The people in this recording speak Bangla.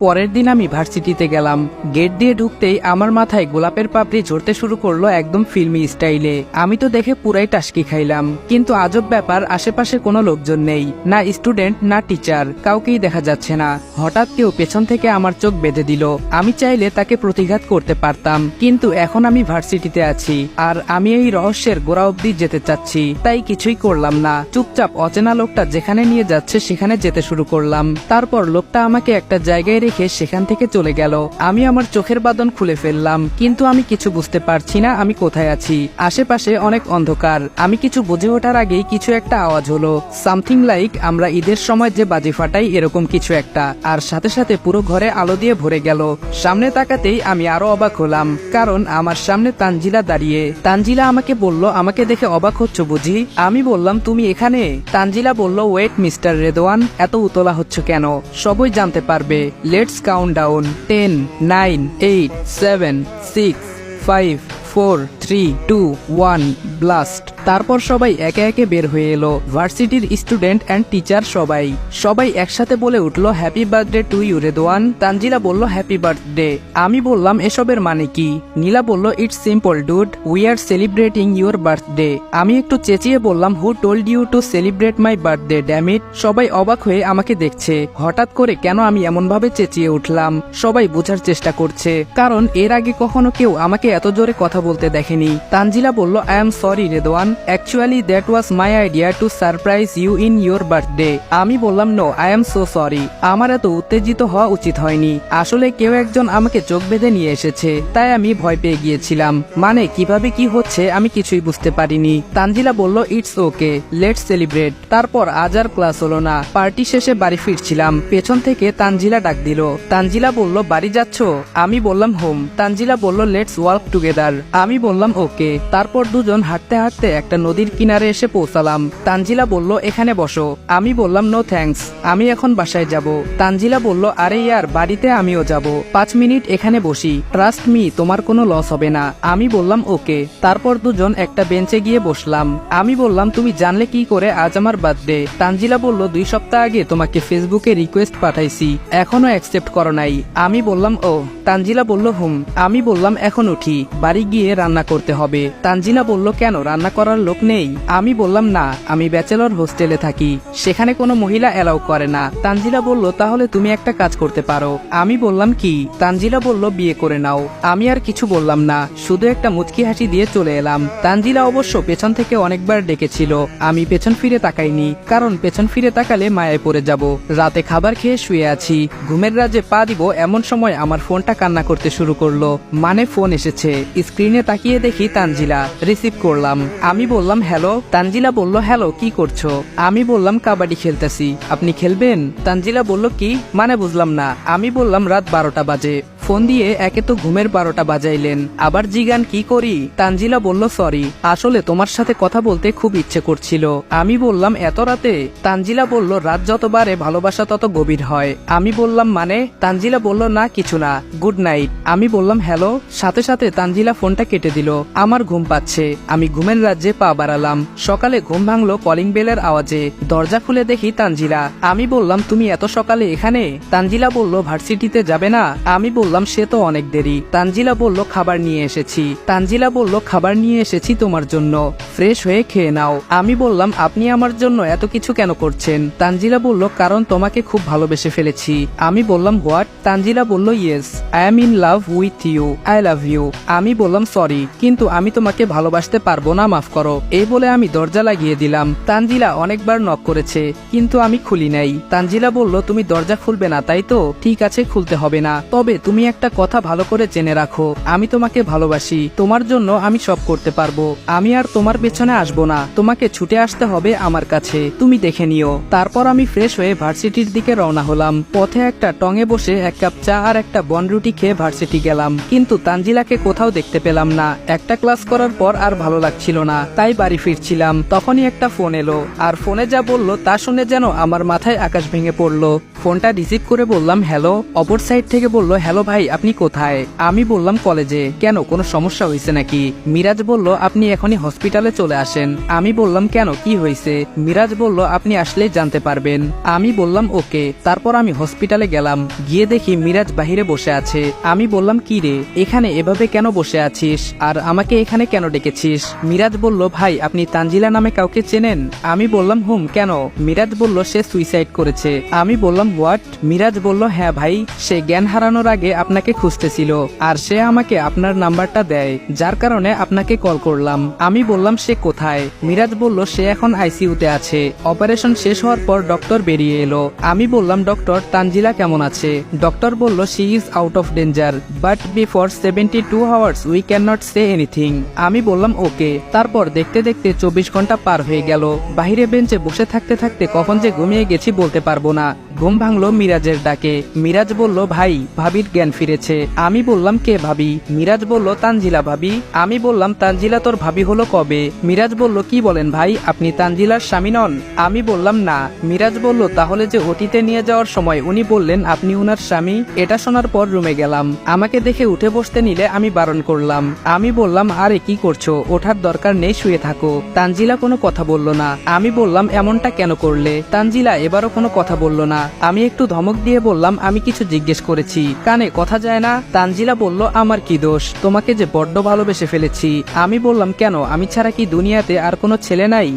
পরের দিন আমি ভার্সিটিতে গেলাম। গেট দিয়ে ঢুকতেই আমার মাথায় গোলাপের পাপড়ি ঝরতে শুরু করল একদম ফিল্মি স্টাইলে। আমি তো দেখে পুরাই টাসকি খাইলাম। কিন্তু আজব ব্যাপার, আশেপাশে কোনো লোকজন নেই, না স্টুডেন্ট, না টিচার, কাউকেই দেখা যাচ্ছে না। হঠাৎ কেউ পেছন থেকে আমার চোখ বেঁধে দিল। আমি চাইলে তাকে প্রতিঘাত করতে পারতাম, কিন্তু এখন আমি ভার্সিটিতে আছি, আর আমি এই রহস্যের গোড়া অব্দি যেতে চাচ্ছি, তাই কিছুই করলাম না। চুপচাপ অচেনা লোকটা যেখানে নিয়ে যাচ্ছে সেখানে যেতে শুরু করলাম। তারপর লোকটা আমাকে একটা জায়গায় রেখে সেখান থেকে চলে গেল। আমি আমার চোখের বাদন খুলে ফেললাম, কিন্তু আমি কিছু বুঝতে পারছি না আমি কোথায় আছি। আশেপাশে অনেক অন্ধকার। আমি কিছু বুঝে ওঠার আগেই কিছু একটা আওয়াজ হলো। সামথিং লাইক আমরা ঈদের সময় যে বাজি ফাটাই এরকম কিছু একটা। আর সাথে সাথে পুরো ঘরে আলো দিয়ে ভরে গেল। সামনে তাকাতেই আমি আরও অবাক হলাম, কারণ আমার সামনে তানজিলা দাঁড়িয়ে। তানজিলা আমাকে বলল, আমাকে দেখে অবাক হচ্ছ বুঝি? আমি বললাম, তুমি এখানে? তানজিলা বলল, ওয়েট মিস্টার রেদওয়ান এত উতলা হচ্ছ কেন? সবই জানতে পারবে। Let's count down 10, 9, 8, 7, 6, 5, 4, 3, 2, 1, blast. তারপর সবাই একে একে বের হয়ে এলো। ভার্সিটির স্টুডেন্ট অ্যান্ড টিচার সবাই। সবাই একসাথে বলে উঠল happy birthday to you Redwan Tanzila বলল হ্যাপি বার্থডে আমি বললাম, এসবের মানে কি? নীলা বলল it's simple dude we are celebrating your birthday আমি একটু চেঁচিয়ে বললাম who told you to celebrate my birthday dammit সবাই অবাক হয়ে আমাকে দেখছে। হঠাৎ করে কেন আমি এমন ভাবে চেঁচিয়ে উঠলাম? সবাই বোঝার চেষ্টা করছে। কারণ এর আগে কখনো কেউ আমাকে এত জোরে কথা বলতে দেখেনি। তানজিলা বলল I am sorry Redwan actually that was my idea to surprise you in your birthday আমি বললাম no I am so sorry আমার এত উত্তেজিত হওয়া উচিত হয়নি। আসলে কেউ একজন আমাকে চোখ বেঁধে নিয়ে এসেছে, তাই আমি ভয় পেয়ে গিয়েছিলাম। মানে কীভাবে কি হচ্ছে আমি কিছুই বুঝতে পারিনি। তানজিলা বলল ইটস ওকে লেটস সেলিব্রেট তারপর আজ আর ক্লাস হলো না পার্টি শেষে বাড়ি ফিরছিলাম। পেছন থেকে তানজিলা ডাক দিল। তানজিলা বলল, বাড়ি যাচ্ছ? আমি বললাম, হোম। তানজিলা বলল লেটস ওয়ার্ক টুগেদার আমি বললাম ওকে তারপর দুজন হাঁটতে হাঁটতে একটা নদীর কিনারে এসে পৌঁছালাম। তানজিলা বলল, এখানে বসো। আমি বললাম, নো থ্যাঙ্কস, আমি এখন বাসায় যাব। তানজিলা বলল, আরে ইয়ার, বাড়িতে আমিও যাব। পাঁচ মিনিট এখানে বসি। ট্রাস্ট মি তোমার কোনো লস হবে না। আমি বললাম, ওকে। তারপর দুজন একটা বেঞ্চে গিয়ে বসলাম। আমি বললাম, তুমি জানলে কি করে আজ আমার বার্থডে? তানজিলা বলল, দুই সপ্তাহ আগে তোমাকে ফেসবুকে রিকোয়েস্ট পাঠাইছি। এখনও অ্যাকসেপ্ট করো নাই। আমি বললাম, ও। তানজিলা বলল, হুম। আমি বললাম, এখন উঠি। বাড়ি গিয়ে রান্না করতে হবে। তানজিলা বলল, কেন? রান্না করার লোক নেই। আমি বললাম, না, আমি ব্যাচেলর হোস্টেলে থাকি। সেখানে কোনো মহিলা অ্যালাউ করে না। তানজিলা বলল, তাহলে তুমি একটা কাজ করতে পারো। আমি বললাম, কি? তানজিলা বলল, বিয়ে করে নাও। আমি আর কিছু বললাম না। শুধু একটা মুচকি হাসি দিয়ে চলে এলাম। তানজিলা অবশ্য পেছন থেকে অনেকবার ডেকেছিল। আমি পেছন ফিরে তাকাইনি, কারণ পেছন ফিরে তাকালে মায়ায় পড়ে যাব। রাতে খাবার খেয়ে শুয়ে আছি। ঘুমের রাজে পা দিব এমন সময় আমার ফোনটা কান্না করতে শুরু করল। মানে ফোন এসেছে। স্ক্রিনে তাকিয়ে দেখি তানজিলা। রিসিভ করলাম। আমি বললাম হ্যালো তানজিলা বলল হ্যালো কি করছ? আমি বললাম, কাবাডি খেলতেছি। আপনি খেলবেন? তানজিলা বলল, কি? মানে বুঝলাম না। আমি বললাম, রাত বারোটা বাজে। ফোন দিয়ে একে তো ঘুমের বারোটা বাজাইলেন। আবার জিগান কি করি? তানজিলা বলল, সরি, আসলে তোমার সাথে কথা বলতে খুব ইচ্ছে করছিল। আমি বললাম, এত রাতে? তানজিলা বলল, রাত যত বাড়ে ভালোবাসা তত গভীর হয়। আমি বললাম মানে? তানজিলা বলল, না, কিছু না, গুড নাইট। আমি বললাম, হ্যালো। সাথে সাথে তানজিলা ফোনটা কেটে দিল, আমার ঘুম পাচ্ছে। আমি ঘুমের রাজ্যে পা বাড়ালাম। সকালে ঘুম ভাঙলো কলিং বেলের আওয়াজে। দরজা খুলে দেখি তানজিলা। আমি বললাম, তুমি এত সকালে এখানে? তানজিলা বলল, ভার্সিটিতে যাবে না? আমি বললাম সে তো অনেক দেরি। তানজিলা বলল, খাবার নিয়ে এসেছি। তানজিলা বলল, খাবার নিয়ে এসেছি তোমার জন্য। ফ্রেশ হয়ে খেয়ে নাও। আমি বললাম, আপনি আমার জন্য এত কিছু কেন করছেন? তানজিলা বলল, কারণ তোমাকে খুব ভালোবেসে ফেলেছি। আমি বললাম, হোয়াট? তানজিলা বলল yes I am in love with you I love you আমি বললাম সরি কিন্তু আমি তোমাকে ভালোবাসতে পারব না, মাফ করো। এই বলে আমি দরজা লাগিয়ে দিলাম। তানজিলা অনেকবার নক করেছে, কিন্তু আমি খুলি নাই। তানজিলা বলল, তুমি দরজা খুলবে না, তাই তো? ঠিক আছে, খুলতে হবে না। তবে তুমি একটা কথা ভালো করে জেনে রাখো। আমি তোমাকে ভালোবাসি। তোমার জন্য আমি সব করতে পারব। আমি আর তোমার পেছনে আসব না। তোমাকে ছুটে আসতে হবে আমার কাছে। তুমি দেখে নিও। তারপর আমি ফ্রেশ হয়ে ভার্সিটির দিকে রওনা হলাম। পথে একটা টঙে বসে এক কাপ চা আর একটা বনরুটি খেয়ে ভার্সিটি গেলাম। কিন্তু তানজিলাকে কোথাও দেখতে পেলাম না। একটা ক্লাস করার পর আর ভালো লাগছিল না। তাই বাড়ি ফিরছিলাম। তখনই একটা ফোন এলো। আর ফোনে যা বলল তা শুনে যেন আমার মাথায় আকাশ ভেঙে পড়ল। ফোনটা রিসিভ করে বললাম, হ্যালো। অপর সাইড থেকে বলল, হ্যালো ভাই, আপনি কোথায়? আমি বললাম, কলেজে। কেন, কোনো সমস্যা হয়েছে নাকি? মিরাজ বলল, আপনি এখনই হসপিটালে চলে আসেন। আমি বললাম, কেন, কি হয়েছে? মিরাজ বলল, আপনি আসলেই জানতে পারবেন। আমি বললাম, ওকে। তারপর আমি হসপিটালে গেলাম। গিয়ে দেখি মিরাজ বাহিরে বসে আছে। আমি বললাম, কি রে, এখানে এভাবে কেন বসে আছিস? আর আমাকে এখানে কেন ডেকেছিস? মিরাজ বলল, ভাই, আপনি তানজিলা নামে কাউকে চেনেন? আমি বললাম, হুম, কেন? মিরাজ বলল, সে সুইসাইড করেছে। আমি বললাম হোয়াট মিরাজ বলল হ্যাঁ ভাই, সে জ্ঞান হারানোর আগে আপনাকে খুঁজতেছিল আর সে আমাকে আপনার নাম্বারটা দেয়, যার কারণে আপনাকে কল করলাম। আমি বললাম, সে কোথায়? মিরাজ বলল, সে এখন আইসিইউতে আছে। অপারেশন শেষ হওয়ার পর ডক্টর বেরিয়ে এলো। আমি বললাম, ডক্টর, তানজিলা কেমন আছে? ডক্টর বলল she is out of danger, but before seventy two hours we can not say anything. আমি বললাম, ওকে। তারপর দেখতে দেখতে চব্বিশ ঘণ্টা পার হয়ে গেল। বাইরে বেঞ্চে বসে থাকতে থাকতে কখন যে ঘুমিয়ে গেছি বলতে পারব না। ঘুম ভাঙলো মিরাজের ডাকে। মিরাজ বলল, ভাই, ভাবির জ্ঞান ফিরেছে। আমি বললাম, কে ভাবি? মিরাজ বলল, তানজিলা ভাবি। আমি বললাম, তানজিলা তোর ভাবি হলো কবে? মিরাজ বলল, কি বলেন ভাই, আপনি তানজিলার স্বামী নন? আমি বললাম, না। মিরাজ বলল, তাহলে যে ওটিতে নিয়ে যাওয়ার সময় উনি বললেন, আপনি উনার স্বামী? এটা শোনার পর রুমে গেলাম। আমাকে দেখে উঠে বসতে নিলে আমি বারণ করলাম। আমি বললাম, আরে, কি করছ? ওঠার দরকার নেই, শুয়ে থাকো। তানজিলা কোনো কথা বলল না। আমি বললাম, এমনটা কেন করলে? তানজিলা এবারও কোনো কথা বলল না। আমি একটু ধমক দিয়ে বললাম, আমি কিছু জিজ্ঞেস করেছি। কানে কথা যায় না। তানজিলা বলল, আমার কি দোষ? তোমাকে যে বড্ড ভালোবেসে ফেলেছি। আমি বললাম, কেন? আমি ছাড়া কি দুনিয়াতে আর কোনো ছেলে নাই?